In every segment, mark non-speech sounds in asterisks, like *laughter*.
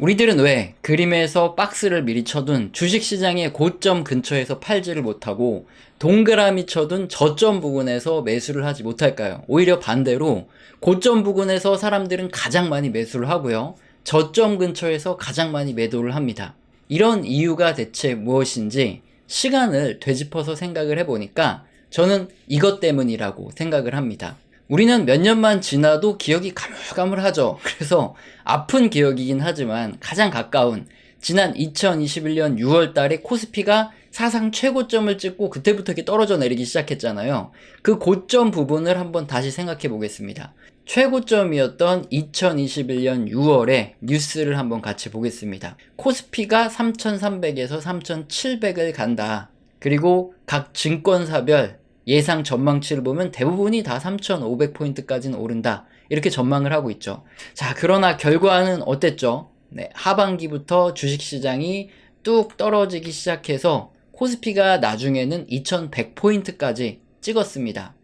우리들은 왜 그림에서 박스를 미리 쳐둔 주식시장의 고점 근처에서 팔지를 못하고 동그라미 쳐둔 저점 부근에서 매수를 하지 못할까요? 오히려 반대로 고점 부근에서 사람들은 가장 많이 매수를 하고요. 저점 근처에서 가장 많이 매도를 합니다. 이런 이유가 대체 무엇인지 시간을 되짚어서 생각을 해보니까 저는 이것 때문이라고 생각을 합니다. 우리는 몇 년만 지나도 기억이 가물가물하죠. 그래서 아픈 기억이긴 하지만 가장 가까운 지난 2021년 6월 달에 코스피가 사상 최고점을 찍고 그때부터 이렇게 떨어져 내리기 시작했잖아요. 그 고점 부분을 한번 다시 생각해 보겠습니다. 최고점이었던 2021년 6월에 뉴스를 한번 같이 보겠습니다. 코스피가 3,300에서 3,700을 간다. 그리고 각 증권사별 예상 전망치를 보면 대부분이 다 3,500포인트까지는 오른다. 이렇게 전망을 하고 있죠. 자, 그러나 결과는 어땠죠? 네, 하반기부터 주식시장이 뚝 떨어지기 시작해서 코스피가 나중에는 2,100포인트까지 찍었습니다.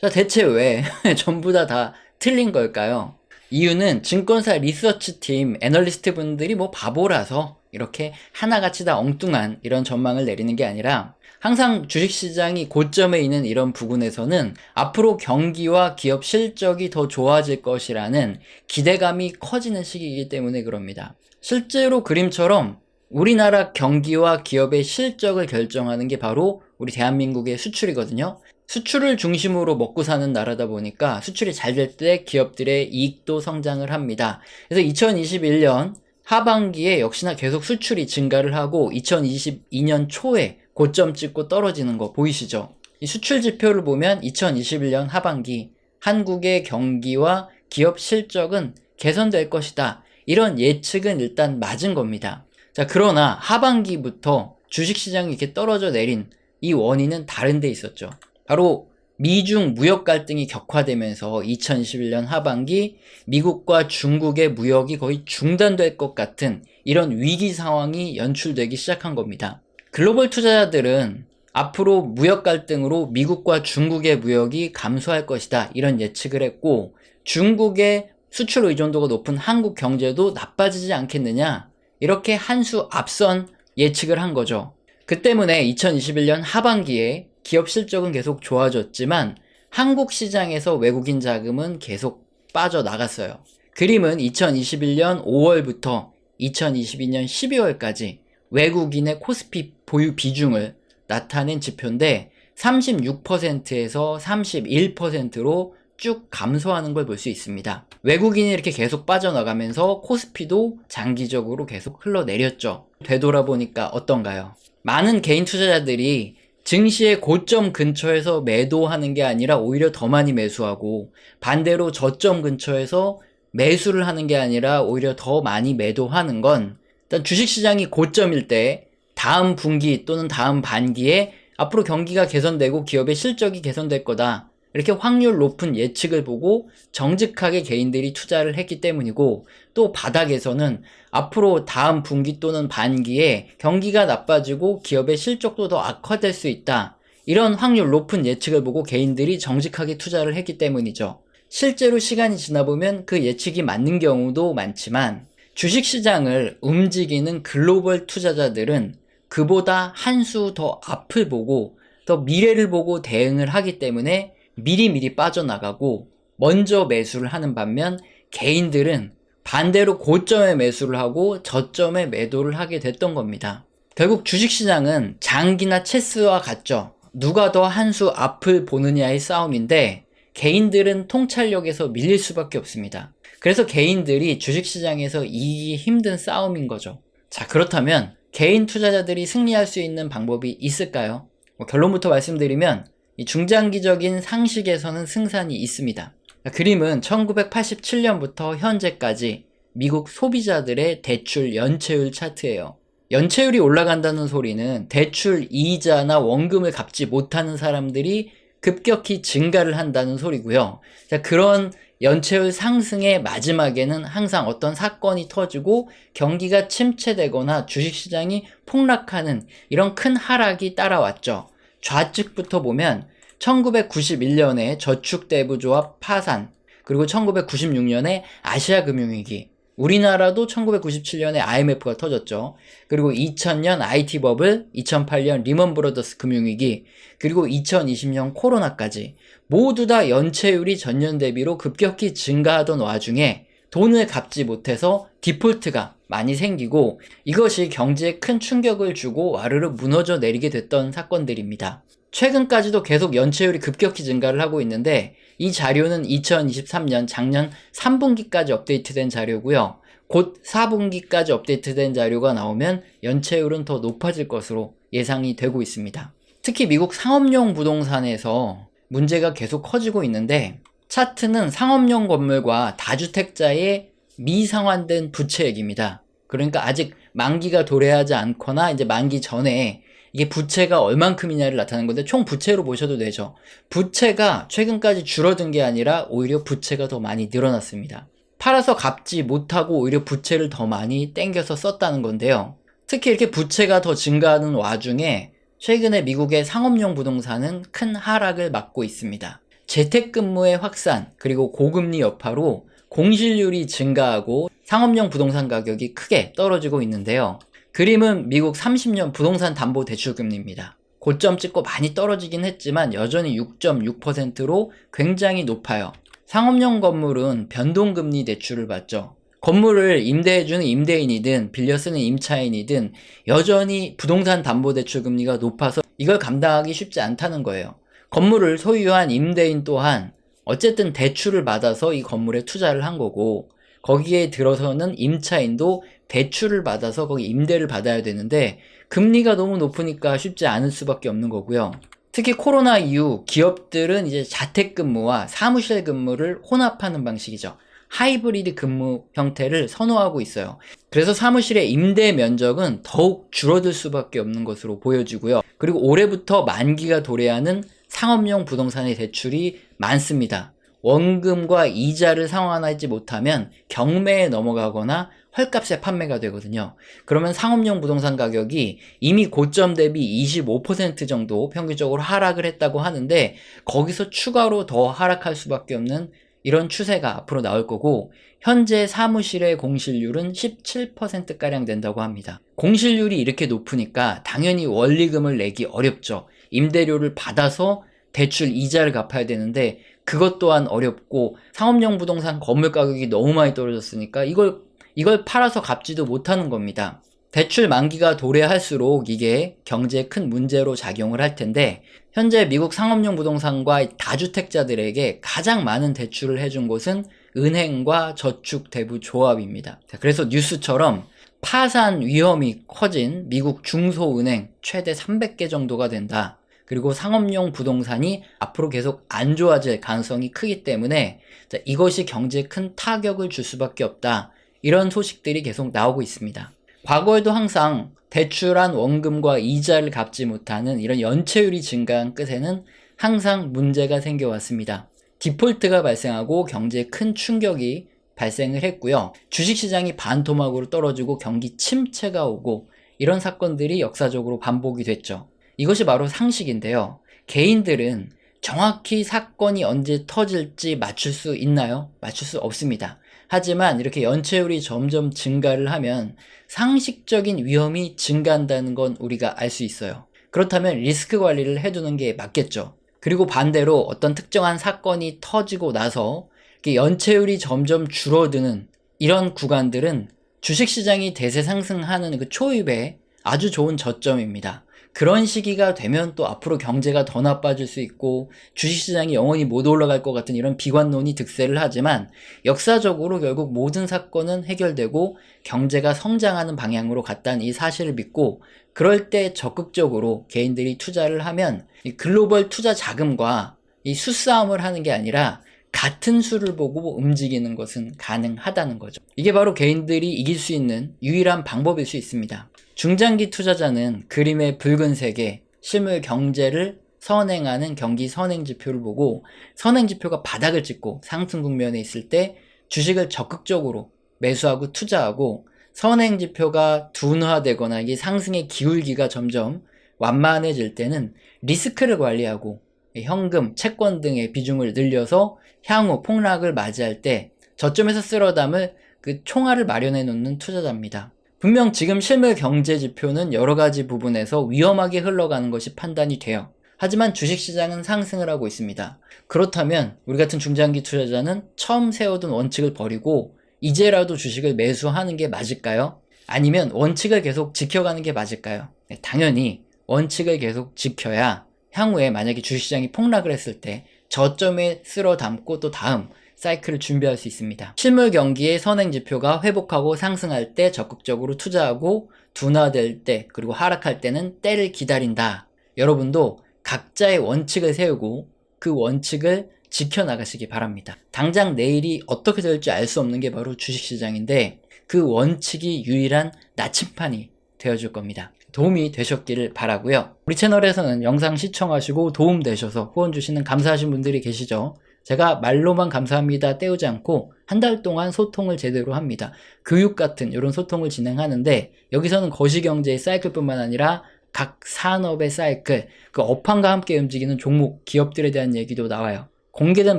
자, 대체 왜 *laughs* 전부 다 다 틀린 걸까요? 이유는 증권사 리서치 팀 애널리스트 분들이 뭐 바보라서 이렇게 하나같이 다 엉뚱한 이런 전망을 내리는 게 아니라 항상 주식시장이 고점에 있는 이런 부분에서는 앞으로 경기와 기업 실적이 더 좋아질 것이라는 기대감이 커지는 시기이기 때문에 그럽니다. 실제로 그림처럼 우리나라 경기와 기업의 실적을 결정하는 게 바로 우리 대한민국의 수출이거든요. 수출을 중심으로 먹고 사는 나라다 보니까 수출이 잘 될 때 기업들의 이익도 성장을 합니다. 그래서 2021년 하반기에 역시나 계속 수출이 증가를 하고 2022년 초에 고점 찍고 떨어지는 거 보이시죠? 이 수출 지표를 보면 2021년 하반기 한국의 경기와 기업 실적은 개선될 것이다. 이런 예측은 일단 맞은 겁니다. 자, 그러나 하반기부터 주식시장이 이렇게 떨어져 내린 이 원인은 다른 데 있었죠. 바로 미중 무역 갈등이 격화되면서 2021년 하반기 미국과 중국의 무역이 거의 중단될 것 같은 이런 위기 상황이 연출되기 시작한 겁니다. 글로벌 투자자들은 앞으로 무역 갈등으로 미국과 중국의 무역이 감소할 것이다. 이런 예측을 했고 중국의 수출 의존도가 높은 한국 경제도 나빠지지 않겠느냐. 이렇게 한 수 앞선 예측을 한 거죠. 그 때문에 2021년 하반기에 기업 실적은 계속 좋아졌지만 한국 시장에서 외국인 자금은 계속 빠져나갔어요. 그림은 2021년 5월부터 2022년 12월까지 외국인의 코스피 보유 비중을 나타낸 지표인데 36%에서 31%로 쭉 감소하는 걸 볼 수 있습니다. 외국인이 이렇게 계속 빠져나가면서 코스피도 장기적으로 계속 흘러내렸죠. 되돌아보니까 어떤가요? 많은 개인 투자자들이 증시의 고점 근처에서 매도하는 게 아니라 오히려 더 많이 매수하고 반대로 저점 근처에서 매수를 하는 게 아니라 오히려 더 많이 매도하는 건 일단 주식시장이 고점일 때 다음 분기 또는 다음 반기에 앞으로 경기가 개선되고 기업의 실적이 개선될 거다. 이렇게 확률 높은 예측을 보고 정직하게 개인들이 투자를 했기 때문이고 또 바닥에서는 앞으로 다음 분기 또는 반기에 경기가 나빠지고 기업의 실적도 더 악화될 수 있다. 이런 확률 높은 예측을 보고 개인들이 정직하게 투자를 했기 때문이죠. 실제로 시간이 지나보면 그 예측이 맞는 경우도 많지만 주식시장을 움직이는 글로벌 투자자들은 그보다 한 수 더 앞을 보고 더 미래를 보고 대응을 하기 때문에 미리미리 빠져나가고 먼저 매수를 하는 반면 개인들은 반대로 고점에 매수를 하고 저점에 매도를 하게 됐던 겁니다. 결국 주식시장은 장기나 체스와 같죠. 누가 더 한 수 앞을 보느냐의 싸움인데 개인들은 통찰력에서 밀릴 수밖에 없습니다. 그래서 개인들이 주식시장에서 이기기 힘든 싸움인 거죠. 자, 그렇다면 개인 투자자들이 승리할 수 있는 방법이 있을까요? 뭐 결론부터 말씀드리면 이 중장기적인 상식에서는 승산이 있습니다. 그림은 1987년부터 현재까지 미국 소비자들의 대출 연체율 차트예요. 연체율이 올라간다는 소리는 대출 이자나 원금을 갚지 못하는 사람들이 급격히 증가를 한다는 소리고요. 자, 그런 연체율 상승의 마지막에는 항상 어떤 사건이 터지고 경기가 침체되거나 주식시장이 폭락하는 이런 큰 하락이 따라왔죠. 좌측부터 보면 1991년에 저축대부조합 파산, 그리고 1996년에 아시아금융위기, 우리나라도 1997년에 IMF가 터졌죠. 그리고 2000년 IT 버블, 2008년 리먼 브로더스 금융위기, 그리고 2020년 코로나까지 모두 다 연체율이 전년 대비로 급격히 증가하던 와중에 돈을 갚지 못해서 디폴트가 많이 생기고 이것이 경제에 큰 충격을 주고 와르르 무너져 내리게 됐던 사건들입니다. 최근까지도 계속 연체율이 급격히 증가를 하고 있는데 이 자료는 2023년 작년 3분기까지 업데이트된 자료고요. 곧 4분기까지 업데이트된 자료가 나오면 연체율은 더 높아질 것으로 예상이 되고 있습니다. 특히 미국 상업용 부동산에서 문제가 계속 커지고 있는데 차트는 상업용 건물과 다주택자의 미상환된 부채액입니다. 그러니까 아직 만기가 도래하지 않거나 이제 만기 전에 이게 부채가 얼만큼이냐를 나타내는 건데 총 부채로 보셔도 되죠. 부채가 최근까지 줄어든 게 아니라 오히려 부채가 더 많이 늘어났습니다. 팔아서 갚지 못하고 오히려 부채를 더 많이 땡겨서 썼다는 건데요. 특히 이렇게 부채가 더 증가하는 와중에 최근에 미국의 상업용 부동산은 큰 하락을 맞고 있습니다. 재택근무의 확산, 그리고 고금리 여파로 공실률이 증가하고 상업용 부동산 가격이 크게 떨어지고 있는데요. 그림은 미국 30년 부동산 담보 대출 금리입니다. 고점 찍고 많이 떨어지긴 했지만 여전히 6.6%로 굉장히 높아요. 상업용 건물은 변동금리 대출을 받죠. 건물을 임대해주는 임대인이든 빌려 쓰는 임차인이든 여전히 부동산 담보대출 금리가 높아서 이걸 감당하기 쉽지 않다는 거예요. 건물을 소유한 임대인 또한 어쨌든 대출을 받아서 이 건물에 투자를 한 거고 거기에 들어서는 임차인도 대출을 받아서 거기 임대를 받아야 되는데 금리가 너무 높으니까 쉽지 않을 수밖에 없는 거고요. 특히 코로나 이후 기업들은 이제 자택 근무와 사무실 근무를 혼합하는 방식이죠. 하이브리드 근무 형태를 선호하고 있어요. 그래서 사무실의 임대 면적은 더욱 줄어들 수밖에 없는 것으로 보여지고요. 그리고 올해부터 만기가 도래하는 상업용 부동산의 대출이 많습니다. 원금과 이자를 상환하지 못하면 경매에 넘어가거나 헐값에 판매가 되거든요. 그러면 상업용 부동산 가격이 이미 고점 대비 25% 정도 평균적으로 하락을 했다고 하는데 거기서 추가로 더 하락할 수밖에 없는 이런 추세가 앞으로 나올 거고 현재 사무실의 공실률은 17%가량 된다고 합니다. 공실률이 이렇게 높으니까 당연히 원리금을 내기 어렵죠. 임대료를 받아서 대출 이자를 갚아야 되는데 그것 또한 어렵고 상업용 부동산 건물 가격이 너무 많이 떨어졌으니까 이걸 이걸 팔아서 갚지도 못하는 겁니다. 대출 만기가 도래할수록 이게 경제에 큰 문제로 작용을 할 텐데 현재 미국 상업용 부동산과 다주택자들에게 가장 많은 대출을 해준 곳은 은행과 저축대부 조합입니다. 그래서 뉴스처럼 파산 위험이 커진 미국 중소은행 최대 300개 정도가 된다. 그리고 상업용 부동산이 앞으로 계속 안 좋아질 가능성이 크기 때문에 이것이 경제에 큰 타격을 줄 수밖에 없다. 이런 소식들이 계속 나오고 있습니다. 과거에도 항상 대출한 원금과 이자를 갚지 못하는 이런 연체율이 증가한 끝에는 항상 문제가 생겨왔습니다. 디폴트가 발생하고 경제에 큰 충격이 발생을 했고요. 주식시장이 반토막으로 떨어지고 경기 침체가 오고 이런 사건들이 역사적으로 반복이 됐죠. 이것이 바로 상식인데요. 개인들은 정확히 사건이 언제 터질지 맞출 수 있나요? 맞출 수 없습니다. 하지만 이렇게 연체율이 점점 증가를 하면 상식적인 위험이 증가한다는 건 우리가 알 수 있어요. 그렇다면 리스크 관리를 해두는 게 맞겠죠. 그리고 반대로 어떤 특정한 사건이 터지고 나서 연체율이 점점 줄어드는 이런 구간들은 주식시장이 대세 상승하는 그 초입에 아주 좋은 저점입니다. 그런 시기가 되면 또 앞으로 경제가 더 나빠질 수 있고 주식시장이 영원히 못 올라갈 것 같은 이런 비관론이 득세를 하지만 역사적으로 결국 모든 사건은 해결되고 경제가 성장하는 방향으로 갔다는 이 사실을 믿고 그럴 때 적극적으로 개인들이 투자를 하면 이 글로벌 투자 자금과 이 수싸움을 하는 게 아니라 같은 수를 보고 움직이는 것은 가능하다는 거죠. 이게 바로 개인들이 이길 수 있는 유일한 방법일 수 있습니다. 중장기 투자자는 그림의 붉은색에 실물 경제를 선행하는 경기 선행 지표를 보고 선행 지표가 바닥을 찍고 상승 국면에 있을 때 주식을 적극적으로 매수하고 투자하고 선행 지표가 둔화되거나 이게 상승의 기울기가 점점 완만해질 때는 리스크를 관리하고 현금, 채권 등의 비중을 늘려서 향후 폭락을 맞이할 때 저점에서 쓸어 담을 그 총알을 마련해 놓는 투자자입니다. 분명 지금 실물 경제 지표는 여러 가지 부분에서 위험하게 흘러가는 것이 판단이 돼요. 하지만 주식시장은 상승을 하고 있습니다. 그렇다면 우리 같은 중장기 투자자는 처음 세워둔 원칙을 버리고 이제라도 주식을 매수하는 게 맞을까요? 아니면 원칙을 계속 지켜가는 게 맞을까요? 네, 당연히 원칙을 계속 지켜야 향후에 만약에 주식시장이 폭락을 했을 때 저점에 쓸어 담고 또 다음 사이클을 준비할 수 있습니다. 실물 경기의 선행 지표가 회복하고 상승할 때 적극적으로 투자하고 둔화될 때 그리고 하락할 때는 때를 기다린다. 여러분도 각자의 원칙을 세우고 그 원칙을 지켜나가시기 바랍니다. 당장 내일이 어떻게 될지 알 수 없는 게 바로 주식시장인데 그 원칙이 유일한 나침판이 되어줄 겁니다. 도움이 되셨기를 바라고요. 우리 채널에서는 영상 시청하시고 도움 되셔서 후원 주시는 감사하신 분들이 계시죠. 제가 말로만 감사합니다 떼우지 않고 한 달 동안 소통을 제대로 합니다. 교육 같은 이런 소통을 진행하는데 여기서는 거시경제의 사이클뿐만 아니라 각 산업의 사이클, 그 업황과 함께 움직이는 종목, 기업들에 대한 얘기도 나와요. 공개된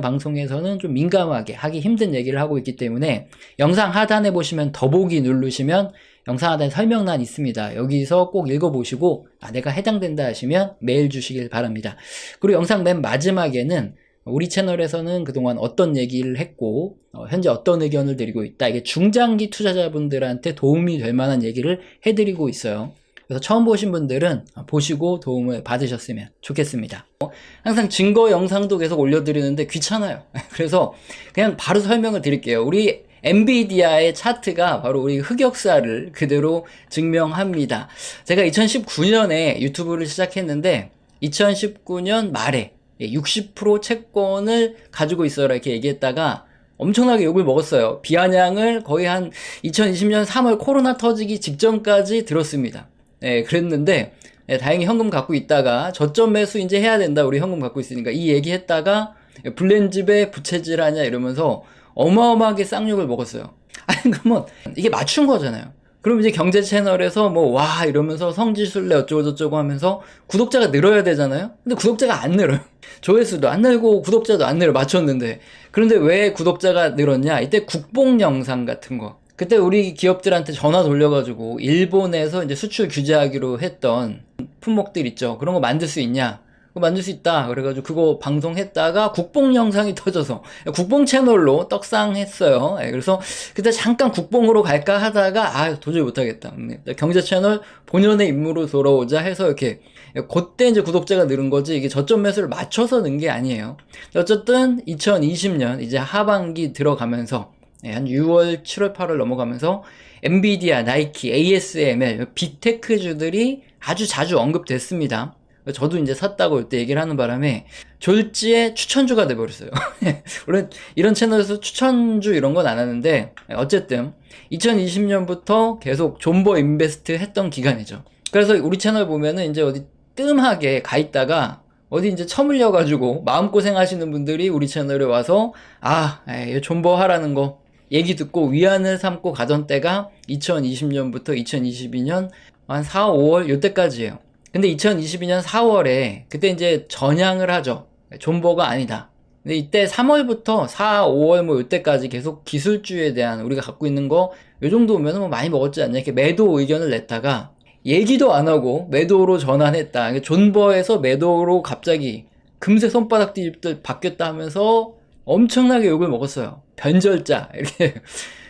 방송에서는 좀 민감하게 하기 힘든 얘기를 하고 있기 때문에 영상 하단에 보시면 더보기 누르시면 영상 하단에 설명란 있습니다. 여기서 꼭 읽어보시고 아 내가 해당된다 하시면 메일 주시길 바랍니다. 그리고 영상 맨 마지막에는 우리 채널에서는 그동안 어떤 얘기를 했고 어, 현재 어떤 의견을 드리고 있다. 이게 중장기 투자자분들한테 도움이 될 만한 얘기를 해드리고 있어요. 그래서 처음 보신 분들은 보시고 도움을 받으셨으면 좋겠습니다. 어, 항상 증거 영상도 계속 올려드리는데 귀찮아요. *laughs* 그래서 그냥 바로 설명을 드릴게요. 우리 엔비디아의 차트가 바로 우리 흑역사를 그대로 증명합니다. 제가 2019년에 유튜브를 시작했는데 2019년 말에 60% 채권을 가지고 있어라 이렇게 얘기했다가 엄청나게 욕을 먹었어요. 비아냥을 거의 한 2020년 3월 코로나 터지기 직전까지 들었습니다. 예, 그랬는데 예, 다행히 현금 갖고 있다가 저점 매수 이제 해야 된다. 우리 현금 갖고 있으니까 이 얘기했다가 블렌집에 부채질 하냐 이러면서 어마어마하게 쌍욕을 먹었어요. *laughs* 아니 그러면 이게 맞춘 거잖아요. 그럼 이제 경제 채널에서 뭐 와 이러면서 성지순례 어쩌고 저쩌고 하면서 구독자가 늘어야 되잖아요. 근데 구독자가 안 늘어요. *laughs* 조회수도 안 늘고 구독자도 안 늘어 맞췄는데 그런데 왜 구독자가 늘었냐? 이때 국뽕 영상 같은 거. 그때 우리 기업들한테 전화 돌려가지고 일본에서 이제 수출 규제하기로 했던 품목들 있죠. 그런 거 만들 수 있냐? 그거 만들 수 있다. 그래가지고 그거 방송했다가 국뽕 영상이 *laughs* 터져서 국뽕 채널로 떡상했어요. 예, 그래서 그때 잠깐 국뽕으로 갈까 하다가 아 도저히 못하겠다. 음, 경제 채널 본연의 임무로 돌아오자 해서 이렇게 그때 이제 구독자가 늘은 거지 이게 저점 매수를 맞춰서 는 게 아니에요. 어쨌든 2020년 이제 하반기 들어가면서 예, 한 6월, 7월, 8월 넘어가면서 엔비디아, 나이키, ASML, 빅테크주들이 아주 자주 언급됐습니다. 저도 이제 샀다고 이때 얘기를 하는 바람에 졸지에 추천주가 돼버렸어요. *laughs* 물론 이런 채널에서 추천주 이런 건 안 하는데 어쨌든 2020년부터 계속 존버 인베스트 했던 기간이죠. 그래서 우리 채널 보면은 이제 어디 뜸하게 가 있다가 어디 이제 처물려 가지고 마음고생 하시는 분들이 우리 채널에 와서 아, 에이, 존버 하라는 거 얘기 듣고 위안을 삼고 가던 때가 2020년부터 2022년 한 4, 5월 요때까지예요. 근데 2022년 4월에 그때 이제 전향을 하죠. 존버가 아니다. 근데 이때 3월부터 4, 5월 뭐 이때까지 계속 기술주에 대한 우리가 갖고 있는 거 요 정도면 뭐 많이 먹었지 않냐 이렇게 매도 의견을 냈다가 얘기도 안 하고 매도로 전환했다. 존버에서 매도로 갑자기 금세 손바닥 뒤집들 바뀌었다 하면서 엄청나게 욕을 먹었어요. 변절자 *laughs* 이렇게.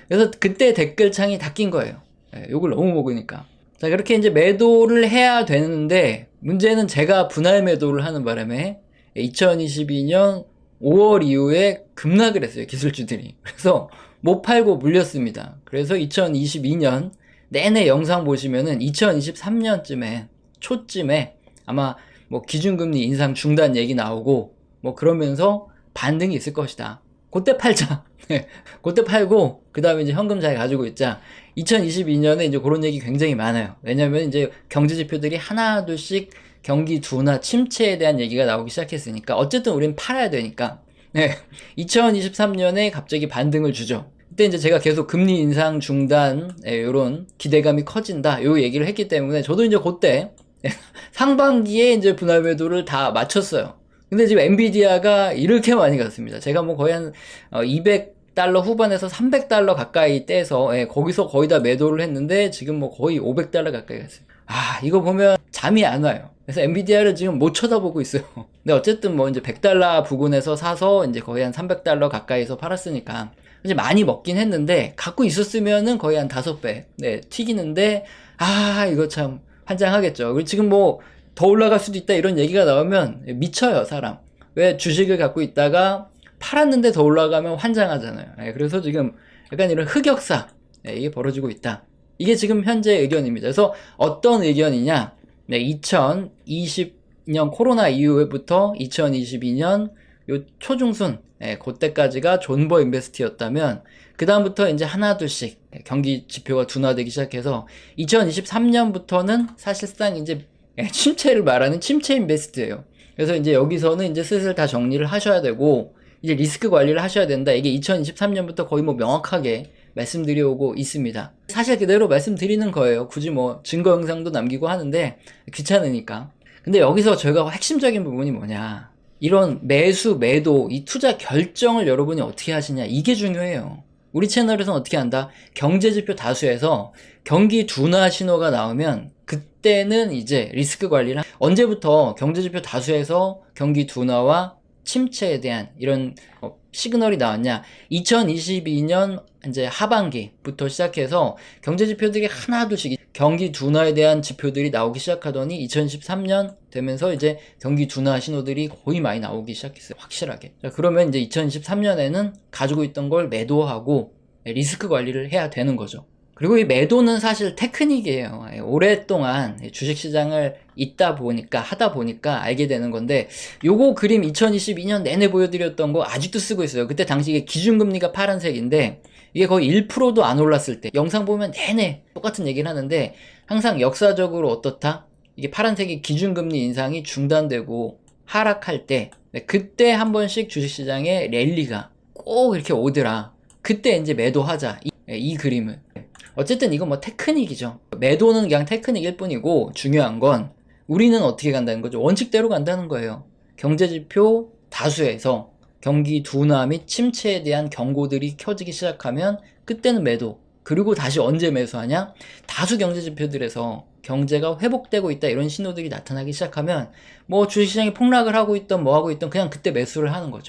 그래서 그때 댓글창이 닫힌 거예요. 예, 욕을 너무 먹으니까. 자 그렇게 이제 매도를 해야 되는데 문제는 제가 분할 매도를 하는 바람에 2022년 5월 이후에 급락을 했어요 기술주들이. 그래서 못 팔고 물렸습니다. 그래서 2022년 내내 영상 보시면은 2023년쯤에 초쯤에 아마 뭐 기준금리 인상 중단 얘기 나오고 뭐 그러면서 반등이 있을 것이다. 그때 팔자. *laughs* 그때 팔고 그 다음에 이제 현금 잘 가지고 있자. 2022년에 이제 그런 얘기 굉장히 많아요. 왜냐면 이제 경제 지표들이 하나 둘씩 경기 둔화 침체에 대한 얘기가 나오기 시작했으니까 어쨌든 우리는 팔아야 되니까. 네. 2023년에 갑자기 반등을 주죠. 그때 이제 제가 계속 금리 인상 중단 이런 기대감이 커진다 요 얘기를 했기 때문에 저도 이제 그때 *laughs* 상반기에 이제 분할 매도를 다 마쳤어요. 근데 지금 엔비디아가 이렇게 많이 갔습니다. 제가 뭐 거의 한 200, 200 달러 후반에서 300달러 가까이 떼서 예, 거기서 거의 다 매도를 했는데 지금 뭐 거의 500달러 가까이 갔어요. 아 이거 보면 잠이 안 와요. 그래서 엔비디아를 지금 못 쳐다보고 있어요. *laughs* 근데 어쨌든 뭐 이제 100달러 부근에서 사서 이제 거의 한 300달러 가까이서 팔았으니까 이제 많이 먹긴 했는데 갖고 있었으면은 거의 한 5배 네 튀기는데 아 이거 참 환장하겠죠. 그리고 지금 뭐 더 올라갈 수도 있다 이런 얘기가 나오면 미쳐요 사람. 왜 주식을 갖고 있다가 팔았는데 더 올라가면 환장하잖아요. 예, 그래서 지금 약간 이런 흑역사 예, 이게 벌어지고 있다. 이게 지금 현재 의견입니다. 그래서 어떤 의견이냐? 네, 2020년 코로나 이후부터 2022년 요 초중순 예, 그때까지가 존버 인베스트였다면 그 다음부터 이제 하나 둘씩 예, 경기 지표가 둔화되기 시작해서 2023년부터는 사실상 이제 예, 침체를 말하는 침체 인베스트예요. 그래서 이제 여기서는 이제 슬슬 다 정리를 하셔야 되고 이제 리스크 관리를 하셔야 된다. 이게 2023년부터 거의 뭐 명확하게 말씀드려오고 있습니다. 사실 그대로 말씀드리는 거예요. 굳이 뭐 증거 영상도 남기고 하는데 귀찮으니까. 근데 여기서 저희가 핵심적인 부분이 뭐냐. 이런 매수, 매도, 이 투자 결정을 여러분이 어떻게 하시냐. 이게 중요해요. 우리 채널에서는 어떻게 한다? 경제지표 다수에서 경기 둔화 신호가 나오면 그때는 이제 리스크 관리를 한- 언제부터 경제지표 다수에서 경기 둔화와 침체에 대한 이런 어, 시그널이 나왔냐? 2022년 이제 하반기부터 시작해서 경제 지표들이 하나둘씩 경기 둔화에 대한 지표들이 나오기 시작하더니 2023년 되면서 이제 경기 둔화 신호들이 거의 많이 나오기 시작했어요. 확실하게. 자, 그러면 이제 2023년에는 가지고 있던 걸 매도하고 리스크 관리를 해야 되는 거죠. 그리고 이 매도는 사실 테크닉이에요. 예, 오랫동안 주식시장을 있다 보니까, 하다 보니까 알게 되는 건데, 요거 그림 2022년 내내 보여드렸던 거 아직도 쓰고 있어요. 그때 당시에 기준금리가 파란색인데, 이게 거의 1%도 안 올랐을 때, 영상 보면 내내 똑같은 얘기를 하는데, 항상 역사적으로 어떻다? 이게 파란색이 기준금리 인상이 중단되고 하락할 때, 네, 그때 한 번씩 주식시장에 랠리가 꼭 이렇게 오더라. 그때 이제 매도하자. 이, 예, 이 그림을. 어쨌든 이건 뭐 테크닉이죠. 매도는 그냥 테크닉일 뿐이고 중요한 건 우리는 어떻게 간다는 거죠. 원칙대로 간다는 거예요. 경제지표 다수에서 경기 둔화 및 침체에 대한 경고들이 켜지기 시작하면 그때는 매도. 그리고 다시 언제 매수하냐? 다수 경제 지표들에서 경제가 회복되고 있다 이런 신호들이 나타나기 시작하면 뭐 주식시장이 폭락을 하고 있던 뭐 하고 있던 그냥 그때 매수를 하는 거죠.